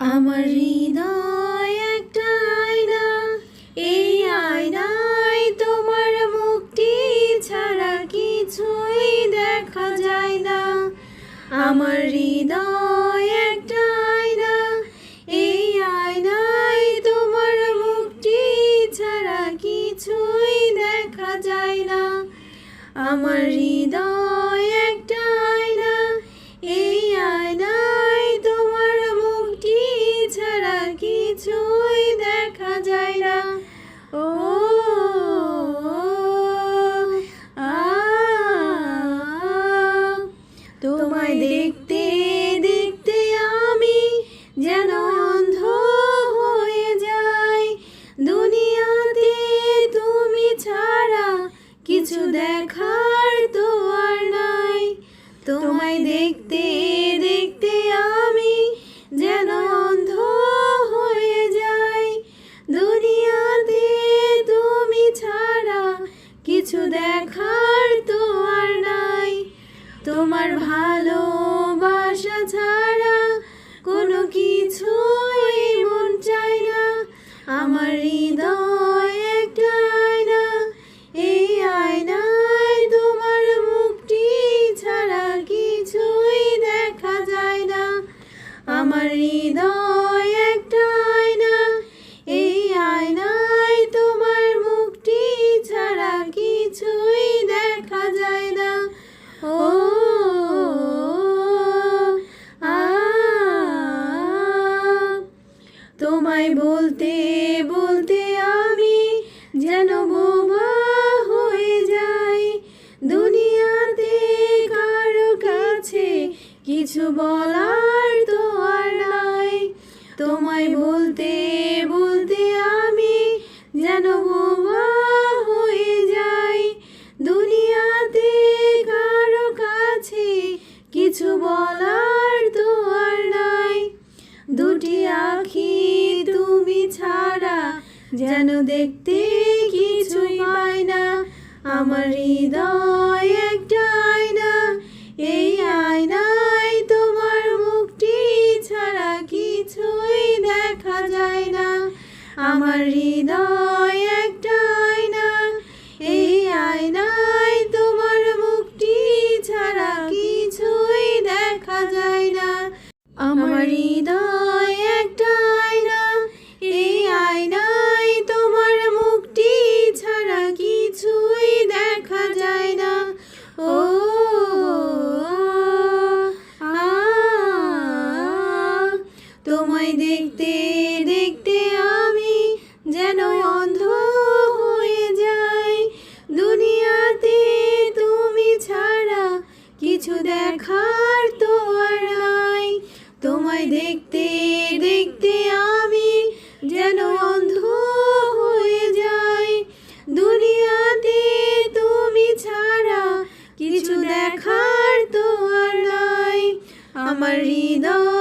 আমার হৃদয় একটা আয়না, এই আয়নায় তোমার মুক্তি ছাড়া কিছুই দেখা যায় না। আমার হৃদয় একটা আয়না, এই আয়নায় তোমার মুক্তি ছাড়া কিছুই দেখা যায় না। আমার হৃদয় তোমায় দেখতে দেখতে আমি যেন অন্ধ হয়ে যাই। দুনিয়াতে তুমি ছাড়া কিছু দেখার তো আর নাই। তোমায় দেখতে তোমায় বলতে বলতে আমি যেন বোবা হয়ে যাই। দুনিয়াতে কারও কাছে কিছু বলার যেন দেখতে কিছুই পাই না। আমার হৃদয় একটা আয়না এই আয়নায় কিছু দেখার তো আর নাই। তোমায় দেখতে দেখতে আমি যেন অন্ধ হয়ে যাই। দুনিয়াতে তুমি ছাড়া কিছু দেখার তো আর নাই। আমার হৃদয়